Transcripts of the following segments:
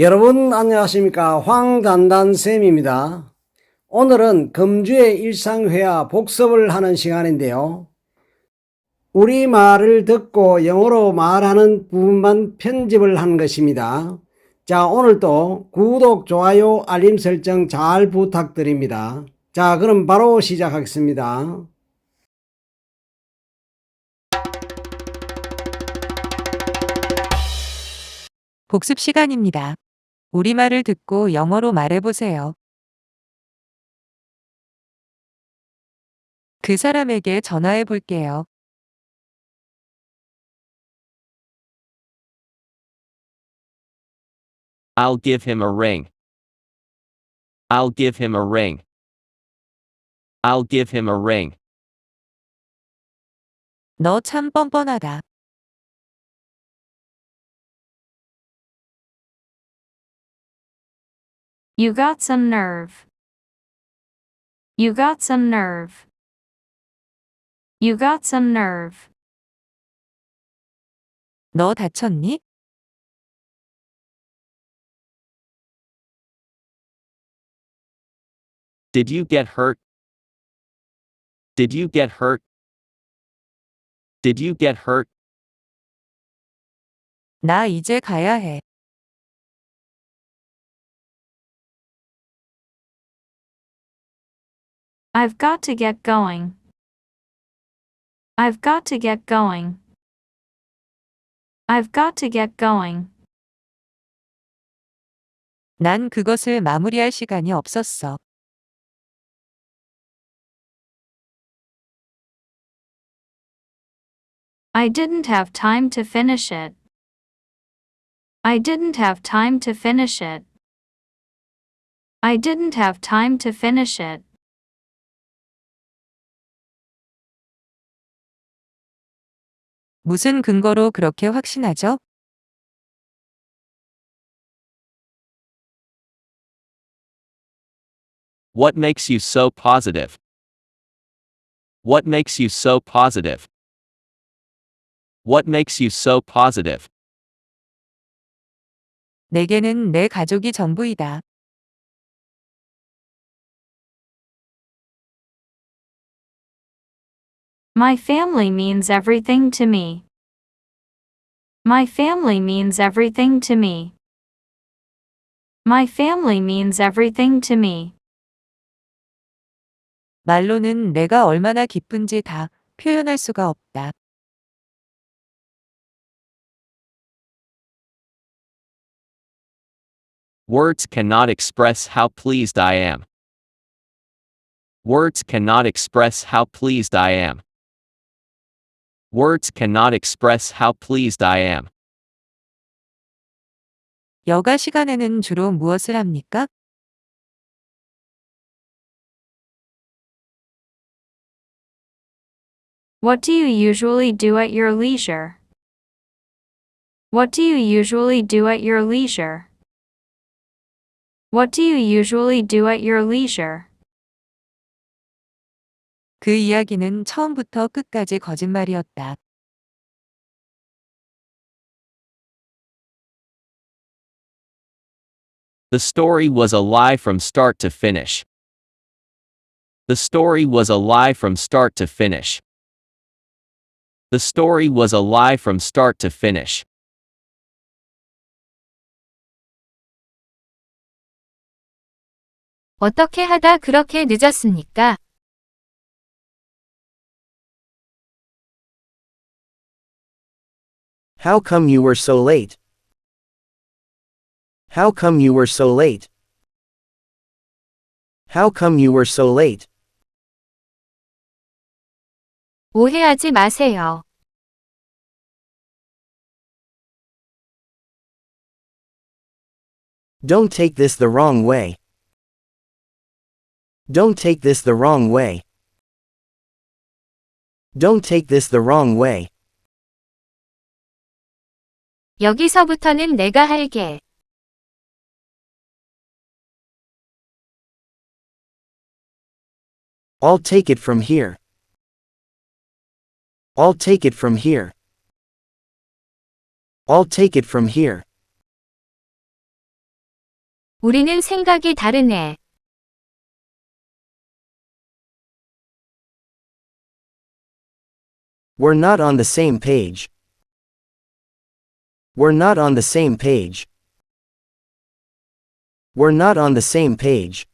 여러분 안녕하십니까 황단단쌤입니다. 오늘은 금주의 일상회화 복습을 하는 시간인데요. 우리말을 듣고 영어로 말하는 부분만 편집을 한 것입니다. 자 오늘도 구독, 좋아요, 알림 설정 잘 부탁드립니다. 자 그럼 바로 시작하겠습니다. 복습 시간입니다. 우리말을 듣고 영어로 말해보세요. 그 사람에게 전화해 볼게요. I'll give him a ring. I'll give him a ring. I'll give him a ring. 너 참 뻔뻔하다. You got some nerve. You got some nerve. You got some nerve. 너 다쳤니? Did you get hurt? Did you get hurt? Did you get hurt? 나 이제 가야 해. I've got to get going. I've got to get going. I've got to get going. 난 그것을 마무리할 시간이 없었어. I didn't have time to finish it. I didn't have time to finish it. I didn't have time to finish it. 무슨 근거로 그렇게 확신하죠? What makes you so positive? What makes you so positive? What makes you so positive? 내게는 내 가족이 전부이다. My family means everything to me. My family means everything to me. My family means everything to me. 말로는 내가 얼마나 기쁜지 다 표현할 수가 없다. Words cannot express how pleased I am. Words cannot express how pleased I am. Words cannot express how pleased I am. 여가 시간에는 주로 무엇을 합니까? What do you usually do at your leisure? What do you usually do at your leisure? What do you usually do at your leisure? 그 이야기는 처음부터 끝까지 거짓말이었다. The story was a lie from start to finish. The story was a lie from start to finish. The story was a lie from start to finish. 어떻게 하다 그렇게 늦었습니까? How come you were so late? How come you were so late? How come you were so late? 오해하지 마세요. Don't take this the wrong way. Don't take this the wrong way. Don't take this the wrong way. 여기서부터는 내가 할게. I'll take it from here. I'll take it from here. I'll take it from here. 우리는 생각이 다르네. We're not on the same page. We're not on the same page. We're not on the same page.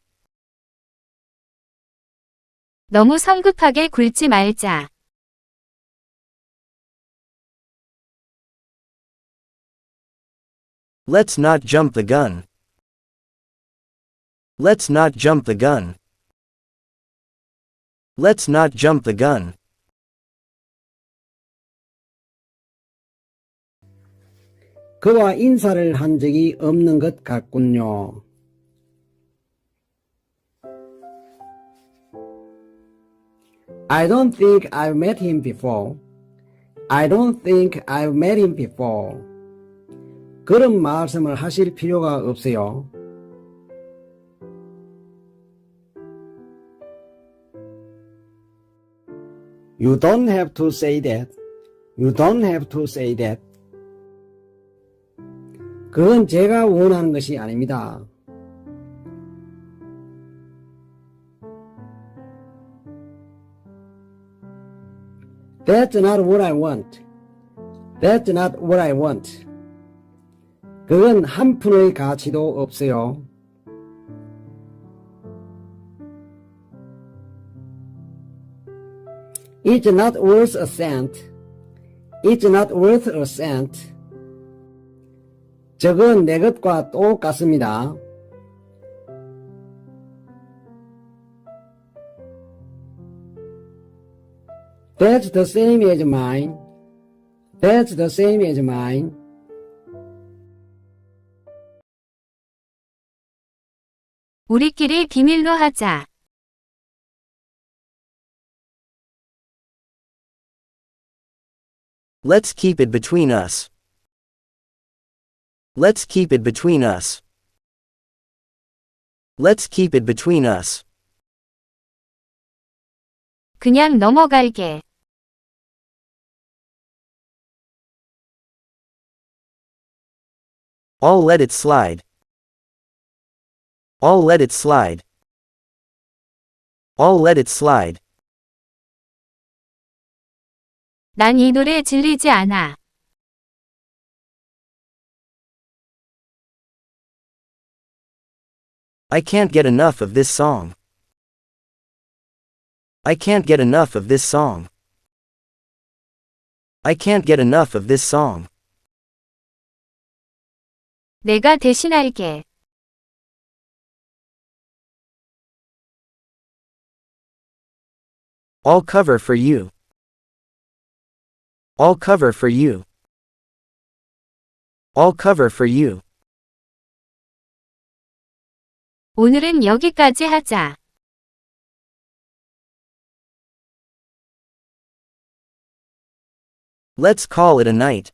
너무 성급하게 굴지 말자. Let's not jump the gun. Let's not jump the gun. Let's not jump the gun. 그와 인사를 한 적이 없는 것 같군요. I don't think I've met him before. I don't think I've met him before. 그런 말씀을 하실 필요가 없어요. You don't have to say that. You don't have to say that. 그건 제가 원하는 것이 아닙니다. That's not what I want. That's not what I want. 그건 한 푼의 가치도 없어요. It's not worth a cent. It's not worth a cent. 저건 내 것과 똑같습니다. That's the same as mine. That's the same as mine. 우리끼리 비밀로 하자. Let's keep it between us. Let's keep it between us. Let's keep it between us. 그냥 넘어갈게. I'll let it slide. I'll let it slide. I'll let it slide. 난 이 노래 질리지 않아. I can't get enough of this song. I can't get enough of this song. I can't get enough of this song. 내가 대신할게. I'll cover for you. I'll cover for you. I'll cover for you. 오늘은 여기까지 하자. Let's call it a night.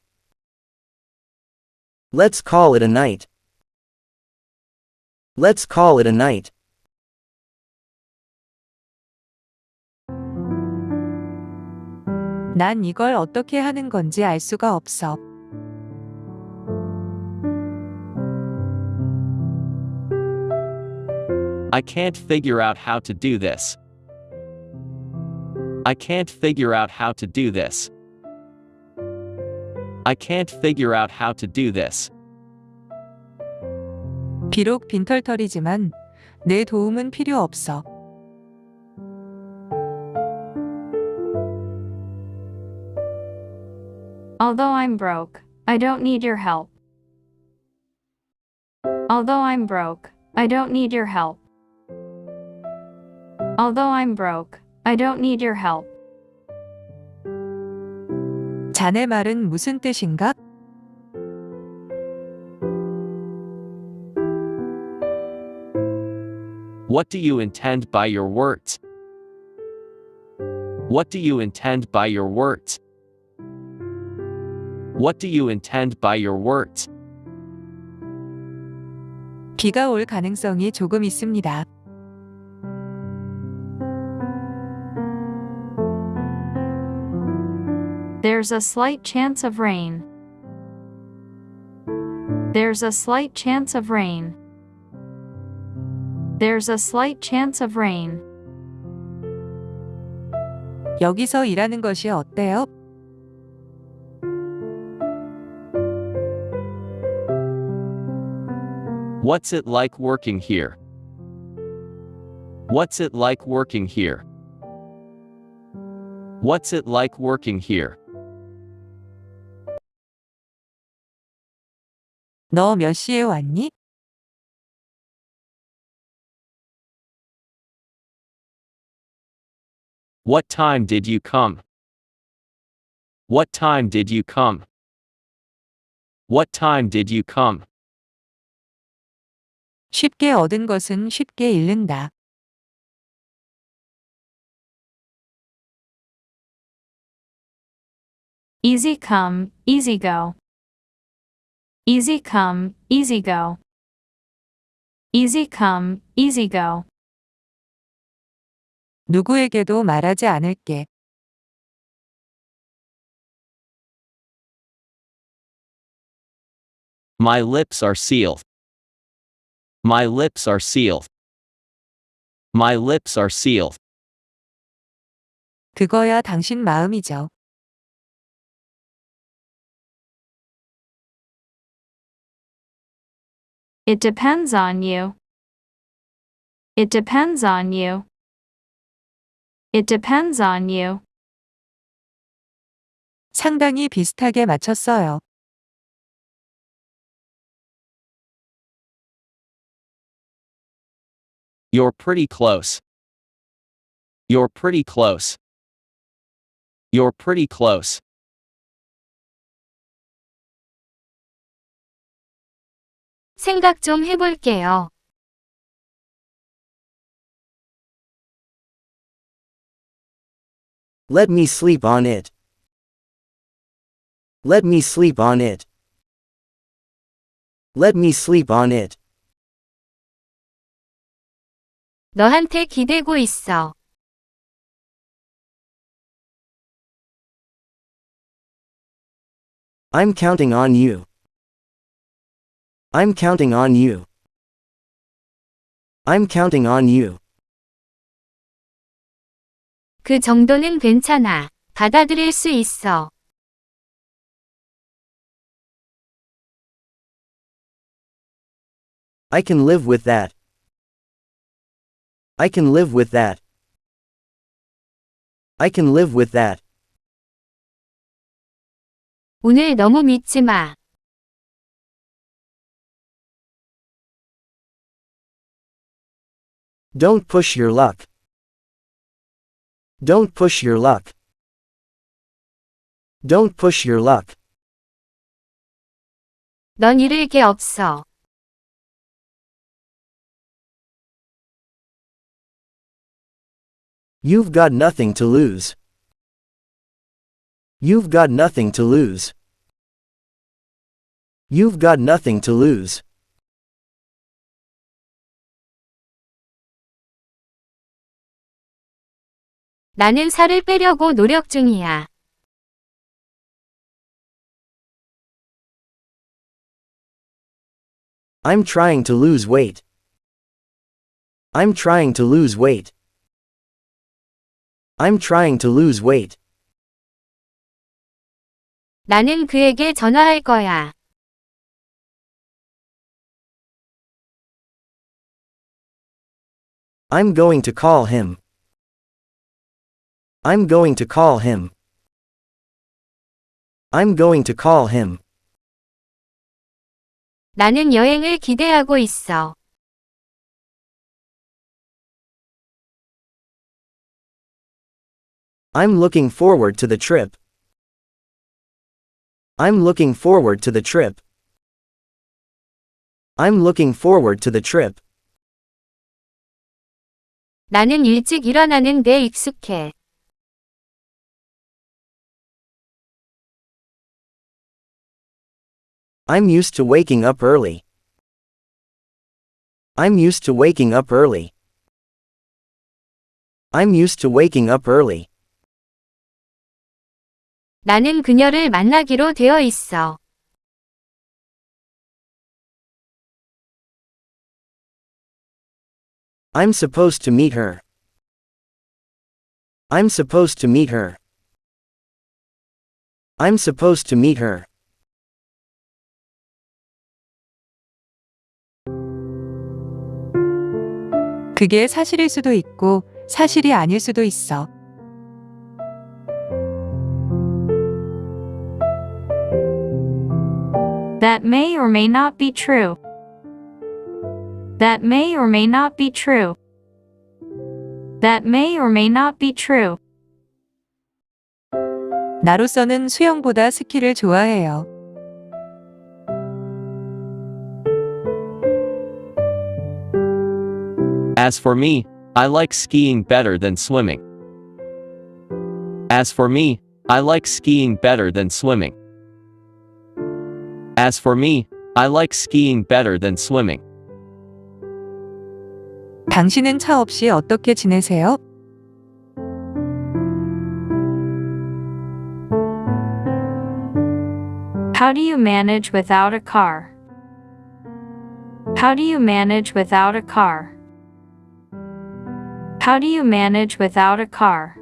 Let's call it a night. Let's call it a night. 난 이걸 어떻게 하는 건지 알 수가 없어. I can't figure out how to do this. I can't figure out how to do this. I can't figure out how to do this. 비록 빈털털이지만 내 도움은 필요 없어. Although I'm broke, I don't need your help. Although I'm broke, I don't need your help. Although I'm broke, I don't need your help. 자네 말은 무슨 뜻인가? What do you intend by your words? What do you intend by your words? What do you intend by your words? 비가 올 가능성이 조금 있습니다. There's a slight chance of rain. There's a slight chance of rain. There's a slight chance of rain. 여기서 일하는 것이 어때요? What's it like working here? What's it like working here? What's it like working here? 너 몇 시에 왔니? What time did you come? What time did you come? What time did you come? 쉽게 얻은 것은 쉽게 잃는다. Easy come, easy go. Easy come, easy go. Easy come, easy go. 누구에게도 말하지 않을게. My lips are sealed. My lips are sealed. My lips are sealed. 그거야 당신 마음이죠. It depends on you. It depends on you. It depends on you. 상당히 비슷하게 맞췄어요. You're pretty close. You're pretty close. You're pretty close. 생각 좀 해볼게요. Let me sleep on it. Let me sleep on it. Let me sleep on it. 너한테 기대고 있어. I'm counting on you. I'm counting on you. I'm counting on you. 그 정도는 괜찮아. 받아들일 수 있어. I can live with that. I can live with that. I can live with that. 오늘 너무 믿지 마. Don't push your luck. Don't push your luck. Don't push your luck. 넌 잃을 게 없어. You've got nothing to lose. You've got nothing to lose. You've got nothing to lose. 나는 살을 빼려고 노력 중이야. I'm trying to lose weight. I'm trying to lose weight. I'm trying to lose weight. 나는 그에게 전화할 거야. I'm going to call him. I'm going to call him. I'm going to call him. 나는 여행을 기대하고 있어. I'm looking forward to the trip. I'm looking forward to the trip. I'm looking forward to the trip. 나는 일찍 일어나는 데 익숙해. I'm used to waking up early. I'm used to waking up early. I'm used to waking up early. 나는 그녀를 만나기로 되어 있어. I'm supposed to meet her. I'm supposed to meet her. I'm supposed to meet her. 그게 사실일 수도 있고 사실이 아닐 수도 있어. That may or may not be true. That may or may not be true. That may or may not be true. 나로서는 수영보다 스키를 좋아해요. As for me, I like skiing better than swimming. As for me, I like skiing better than swimming. As for me, I like skiing better than swimming. 당신은 차 없이 어떻게 지내세요? How do you manage without a car? How do you manage without a car? How do you manage without a car?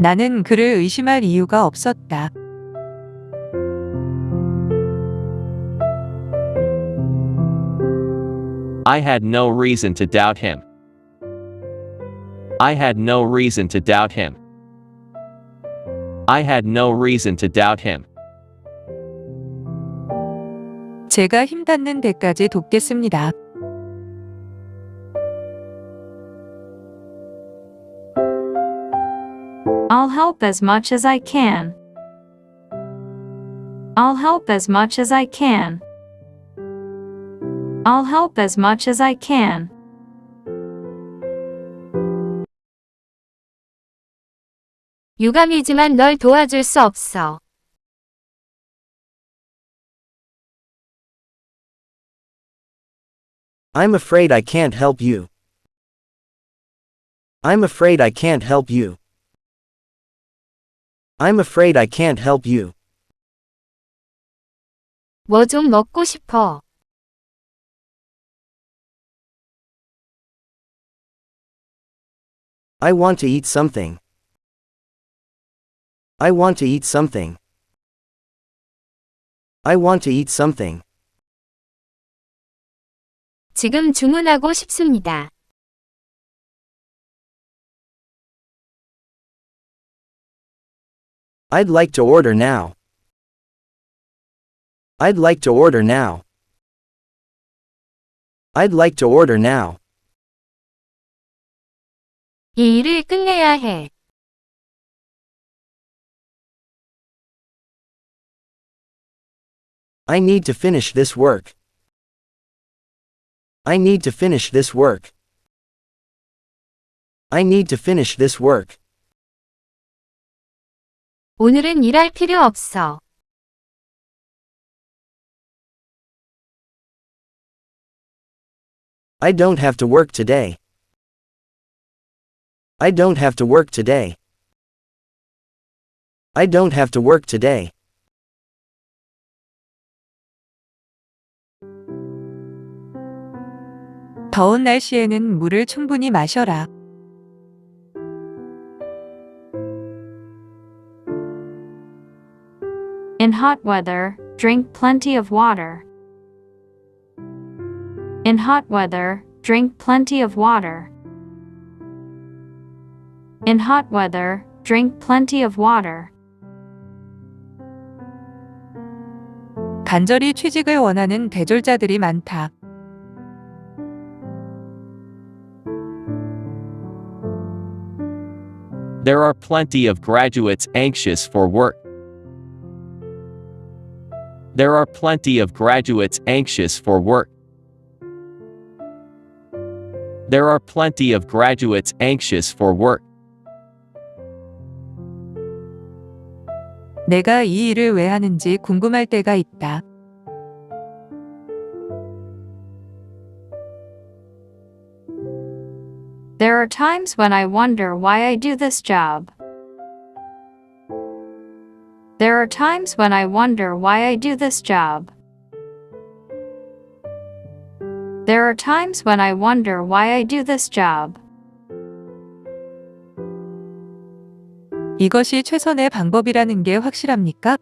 나는 그를 의심할 이유가 없었다. I had no reason to doubt him. I had no reason to doubt him. I had no reason to doubt him. 제가 힘 닿는 데까지 돕겠습니다. I'll help as much as I can. I'll help as much as I can. I'll help as much as I can. 유감이지만 널 도와줄 수 없어. I'm afraid I can't help you. I'm afraid I can't help you. I'm afraid I can't help you. 뭐 좀 먹고 싶어. I want to eat something. I want to eat something. I want to eat something. 지금 주문하고 싶습니다. I'd like to order now. I'd like to order now. I'd like to order now. 이 일을 끝내야 해. I need to finish this work. I need to finish this work. I need to finish this work. 오늘은 일할 필요 없어. I don't have to work today. I don't have to work today. I don't have to work today. 더운 날씨에는 물을 충분히 마셔라. In hot weather, drink plenty of water. In hot weather, drink plenty of water. In hot weather, drink plenty of water. 간절히 취직을 원하는 대졸자들이 많다. There are plenty of graduates anxious for work. There are plenty of graduates anxious for work. There are plenty of graduates anxious for work. 내가 이 일을 왜 하는지 궁금할 때가 있다. There are times when I wonder why I do this job. There are times when I wonder why I do this job. There are times when I wonder why I do this job. 이것이 최선의 방법이라는 게 확실합니까?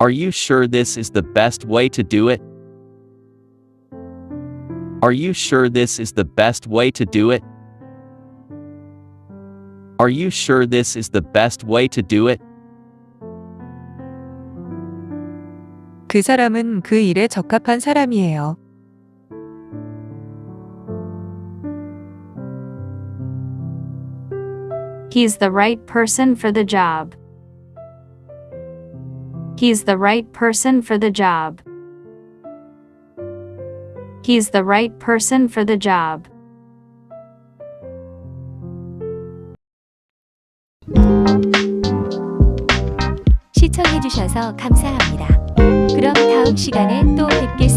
Are you sure this is the best way to do it? Are you sure this is the best way to do it? Are you sure this is the best way to do it? 그 사람은 그 일에 적합한 사람이에요. He's the right person for the job. He's the right person for the job. He's the right person for the job. 시청해주셔서 감사합니다. 그럼 다음 시간에 또 뵙겠습니다.